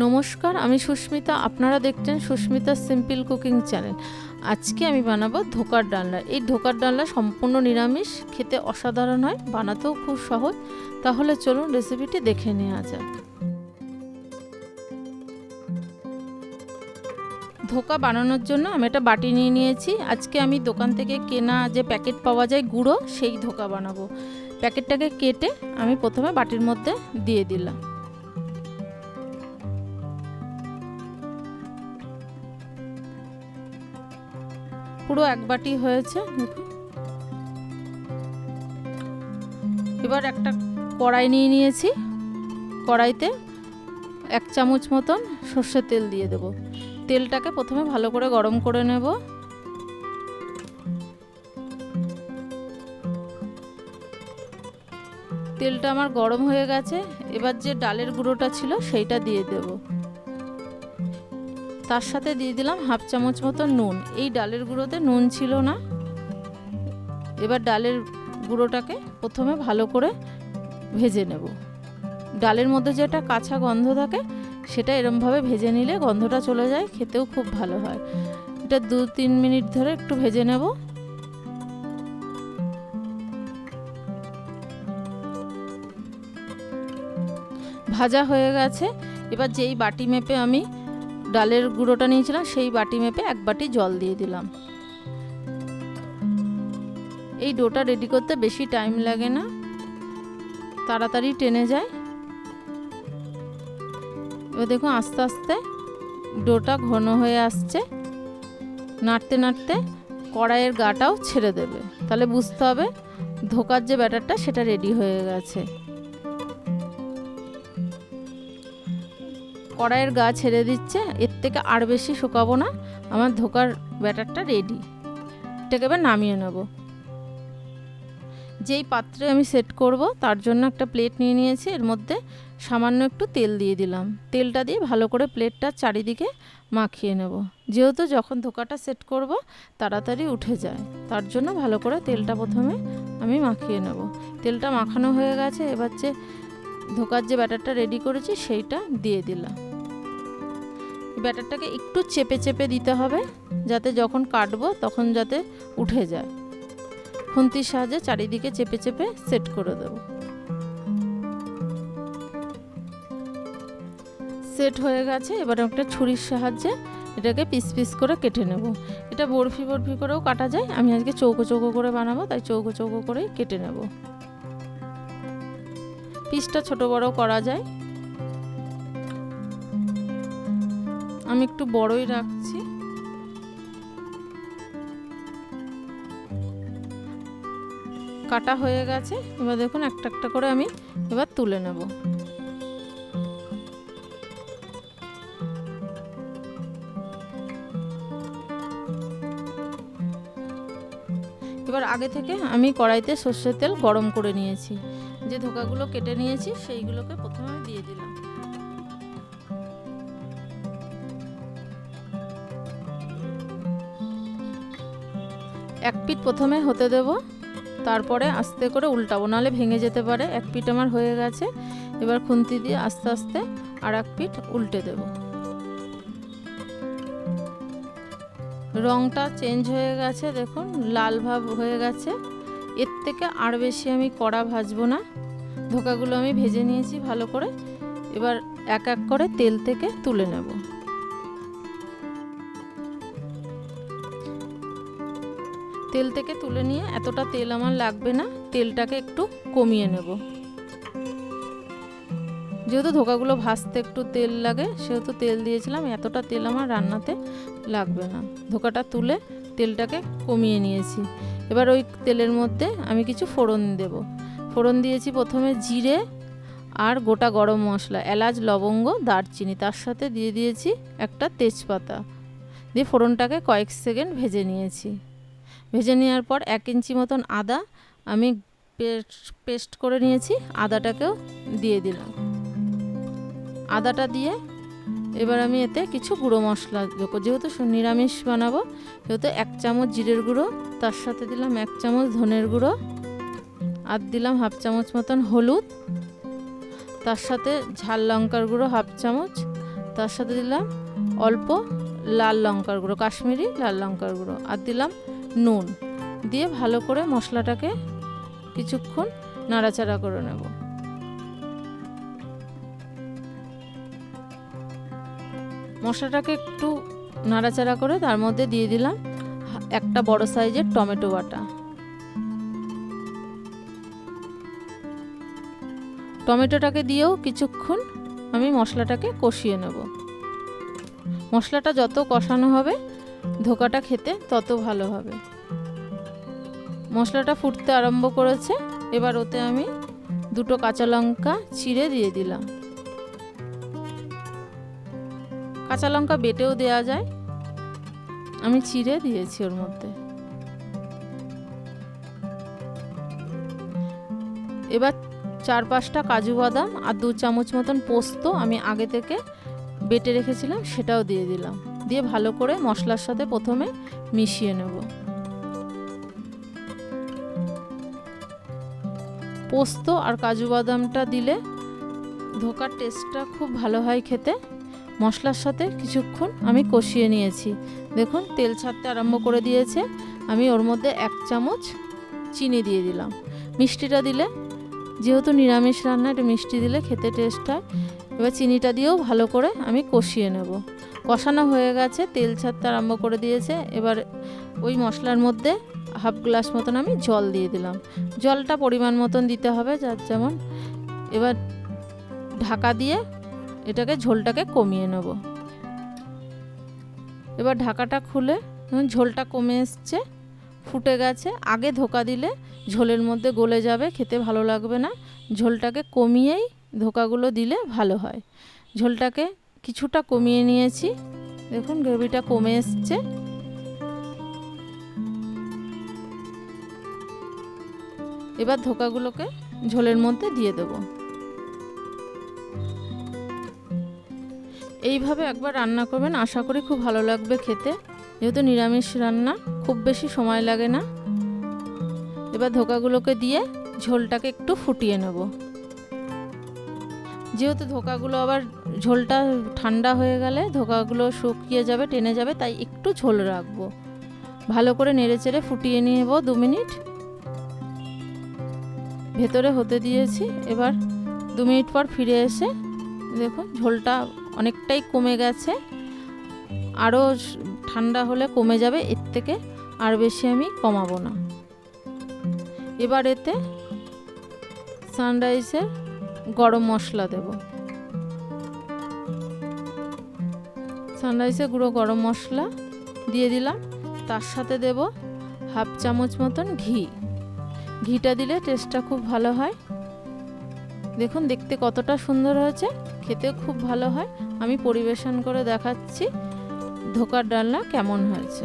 নমস্কার, আমি সুস্মিতা। আপনারা দেখছেন সুস্মিতা সিম্পল কুকিং চ্যানেল আজকে আমি বানাবো ধোকার ডালনা। এই ধোকার ডালনা সম্পূর্ণ নিরামিষ, খেতে অসাধারণ হয়, বানাতেও খুব সহজ। তাহলে চলুন রেসিপিটি দেখে নেওয়া যাক। ধোকা বানানোর জন্য আমি একটা বাটি নিয়ে নিয়েছি। আজকে আমি দোকান থেকে কেনা যে প্যাকেট পাওয়া যায় গুঁড়ো, সেই ধোকা বানাবো। প্যাকেটটাকে কেটে আমি প্রথমে বাটির মধ্যে দিয়ে দিলাম। পুরো এক বাটি হয়েছে। এবার একটা কড়াই নিয়ে নিয়েছি। কড়াইতে এক চামচ মতন সর্ষের তেল দিয়ে দেব। তেলটাকে প্রথমে ভালো করে গরম করে নেব। তেলটা আমার গরম হয়ে গেছে। এবার যে ডালের গুঁড়োটা ছিল, সেইটা দিয়ে দেব। তার সাথে দিয়ে দিলাম হাফ চামচ মতো নুন। এই ডালের গুঁড়োতে নুন ছিল না। এবার ডালের গুঁড়োটাকে প্রথমে ভালো করে ভেজে নেব। ডালের মধ্যে যেটা কাঁচা গন্ধ থাকে, সেটা এরমভাবে ভেজে নিলে গন্ধটা চলে যায়, খেতেও খুব ভালো হয়। এটা দু তিন মিনিট ধরে একটু ভেজে নেব। ভাজা হয়ে গেছে। এবার যেই বাটি মেপে আমি ডালের গুঁড়োটা নিয়েছিলাম, সেই বাটি মেপে এক বাটি জল দিয়ে দিলাম। এই ডোটা রেডি করতে বেশি টাইম লাগে না। তাড়াতাড়ি টেনে যায়। এবার দেখুন আস্তে আস্তে ডোটা ঘন হয়ে আসছে। নাড়তে নাড়তে কড়াইয়ের গাটাও ছেড়ে দেবে। তাহলে বুঝতে হবে ধোকার যে ব্যাটারটা, সেটা রেডি হয়ে গেছে। কড়াইয়ের গা ছেড়ে দিচ্ছে, এর থেকে আর বেশি শুকাবো না, আমার ধোকার ব্যাটারটা রেডি এটাকে এবার নামিয়ে নেব। যেই পাত্রে আমি সেট করব, তার জন্য একটা প্লেট নিয়ে নিয়েছি, এর মধ্যে সামান্য একটু তেল দিয়ে দিলাম। তেলটা দিয়ে ভালো করে প্লেটটার চারিদিকে মাখিয়ে নেব। যেহেতু যখন ধোকাটা সেট করব, তাড়াতাড়ি উঠে যায়, তার জন্য ভালো করে তেলটা প্রথমে আমি মাখিয়ে নেব। তেলটা মাখানো হয়ে গেছে, এবার যে ধোকার যে ব্যাটারটা রেডি করেছি, সেইটা দিয়ে দিলাম। ব্যাটারটাকে একটু চেপে চেপে দিতে হবে, যাতে যখন কাটবো তখন যাতে উঠে যায়। খুন্তির সাহায্যে চারিদিকে চেপে চেপে সেট করে দেব। সেট হয়ে গেছে, এবার একটা ছুরির সাহায্যে এটাকে পিস পিস করে কেটে নেব। এটা বরফি বরফি করেও কাটা যায়, আমি আজকে চৌকো চৌকো করে বানাবো, তাই চৌকো চৌকো করেই কেটে নেব। পিসটা ছোট বড় করা যায়। আমি একটু বড়ই রাখছি। কাটা হয়ে গেছে। এবার দেখুন একটা একটা করে আমি এবার তুলে নেব। এবার আগে থেকে আমি কড়াইতে সর্ষের তেল গরম করে নিয়েছি। যে ধোকাগুলো কেটে নিয়েছি, সেইগুলোকে প্রথমে দিয়ে দিলাম। এক পিঠ প্রথমে হতে দেব, তারপরে আস্তে করে উল্টাবো, নাহলে ভেঙে যেতে পারে। এক পিঠ আমার হয়ে গেছে, এবার খুন্তি দিয়ে আস্তে আস্তে আর এক পিঠ উল্টে দেব। রংটা চেঞ্জ হয়ে গেছে, দেখুন, লাল ভাব হয়ে গেছে। এর থেকে আর বেশি আমি কড়া ভাজবো না। ধোকাগুলো আমি ভেজে নিয়েছি ভালো করে। এবার এক এক করে তেল থেকে তুলে নেব। তেল থেকে তুলে নিয়ে এতটা তেল আমার লাগবে না, তেলটাকে একটু কমিয়ে নেব। যেহেতু ধোকাগুলো ভাজতে একটু তেল লাগে, সেহেতু তেল দিয়েছিলাম, এতটা তেল আমার রান্নাতে লাগবে না। ধোকাটা তুলে তেলটাকে কমিয়ে নিয়েছি। এবার ওই তেলের মধ্যে আমি কিছু ফোড়ন দেব। ফোড়ন দিয়েছি প্রথমে জিরে আর গোটা গরম মশলা, এলাচ, লবঙ্গ, দারচিনি, তার সাথে দিয়ে দিয়েছি একটা তেজপাতা। দিয়ে ফোড়নটাকে কয়েক সেকেন্ড ভেজে নিয়েছি। ভেজে নেওয়ার পর এক ইঞ্চি মতন আদা আমি পেস্ট করে নিয়েছি। আদাটাকেও দিয়ে দিলাম। আদাটা দিয়ে এবার আমি এতে কিছু গুঁড়ো মশলা দেবো। যেহেতু নিরামিষ বানাবো, সেহেতু এক চামচ জিরের গুঁড়ো, তার সাথে দিলাম এক চামচ ধনের গুঁড়ো, আর দিলাম হাফ চামচ মতন হলুদ, তার সাথে ঝাল লঙ্কার গুঁড়ো হাফ চামচ, তার সাথে দিলাম অল্প লাল লঙ্কার গুঁড়ো, কাশ্মীরি লাল লঙ্কার গুঁড়ো, আর দিলাম নুন দিয়ে ভালো করে মশলাটাকে কিছুক্ষণ নাড়াচাড়া করে নেব। মশলাটাকে একটু নাড়াচাড়া করে তার মধ্যে দিয়ে দিলাম একটা বড় সাইজের টমেটো বাটা। টমেটোটাকে দিয়েও কিছুক্ষণ আমি মশলাটাকে কষিয়ে নেব। মশলাটা যত কষানো হবে ধোকাটা খেতে তত ভালো হবে। মশলাটা ফুটতে আরম্ভ করেছে, এবার ওতে আমি দুটো কাঁচা লঙ্কা চিড়ে দিয়ে দিলাম। কাঁচা লঙ্কা বেটেও দেওয়া যায়। আমি চিড়ে দিয়েছি ওর মধ্যে। এবার চার পাঁচটা কাজু বাদাম আর দু চামচ মতন পোস্ত আমি আগে থেকে বেটে রেখেছিলাম, সেটাও দিয়ে দিলাম। দিয়ে ভালো করে মশলার সাথে প্রথমে মিশিয়ে নেব। পোস্ত আর কাজু বাদামটা দিলে ধোকার টেস্টটা খুব ভালো হয় খেতে। মশলার সাথে কিছুক্ষণ আমি কষিয়ে নিয়েছি। দেখুন, তেল ছাড়তে আরম্ভ করে দিয়েছে। আমি ওর মধ্যে এক চামচ চিনি দিয়ে দিলাম। মিষ্টিটা দিলে, যেহেতু নিরামিষ রান্না, একটু মিষ্টি দিলে খেতে টেস্ট হয়। এবার চিনিটা দিয়েও ভালো করে আমি কষিয়ে নেব। কষানো হয়ে গেছে, তেল ছাড়তে আরম্ভ করে দিয়েছে। এবার ওই মশলার মধ্যে হাফ গ্লাস মতন আমি জল দিয়ে দিলাম। জলটা পরিমাণ মতন দিতে হবে যার যেমন। এবার ঢাকা দিয়ে এটাকে ঝোলটাকে কমিয়ে নেব। এবার ঢাকাটা খুলে ঝোলটা কমে এসছে, ফুটে গেছে। আগে ধোকা দিলে ঝোলের মধ্যে গলে যাবে, খেতে ভালো লাগবে না। ঝোলটাকে কমিয়েই ধোকাগুলো দিলে ভালো হয়। ঝোলটাকে কিছুটা কমিয়ে নিয়েছি। দেখুন, গ্রেভিটা কমে এসছে। এবার ধোকাগুলোকে ঝোলের মধ্যে দিয়ে দেব। এইভাবে একবার রান্না করবেন, আশা করি খুব ভালো লাগবে খেতে। যেহেতু নিরামিষ রান্না, খুব বেশি সময় লাগে না। এবার ধোকাগুলোকে দিয়ে ঝোলটাকে একটু ফুটিয়ে নেব। যেহেতু ধোকাগুলো আবার ঝোলটা ঠান্ডা হয়ে গেলে ধোকাগুলো শুকিয়ে যাবে, টেনে যাবে, তাই একটু ঝোল রাখব। ভালো করে নেড়ে চেড়ে ফুটিয়ে নেব দু মিনিট। ভেতরে হতে দিয়েছি। এবার দু মিনিট পর ফিরে এসে দেখুন ঝোলটা অনেকটাই কমে গেছে। আরও ঠান্ডা হলে কমে যাবে, এর থেকে আর বেশি আমি কমাবো না। এবার এতে সানরাইসের গরম মশলা দেব। সানরাইসের গুঁড়ো গরম মশলা দিয়ে দিলাম। তার সাথে দেব হাফ চামচ মতন ঘি। ঘিটা দিলে টেস্টটা খুব ভালো হয়। দেখুন, দেখতে কতটা সুন্দর হয়েছে। খেতে খুব ভালো হয়। আমি পরিবেশন করে দেখাচ্ছি। ধোকার ডালনা কেমন হয়েছে।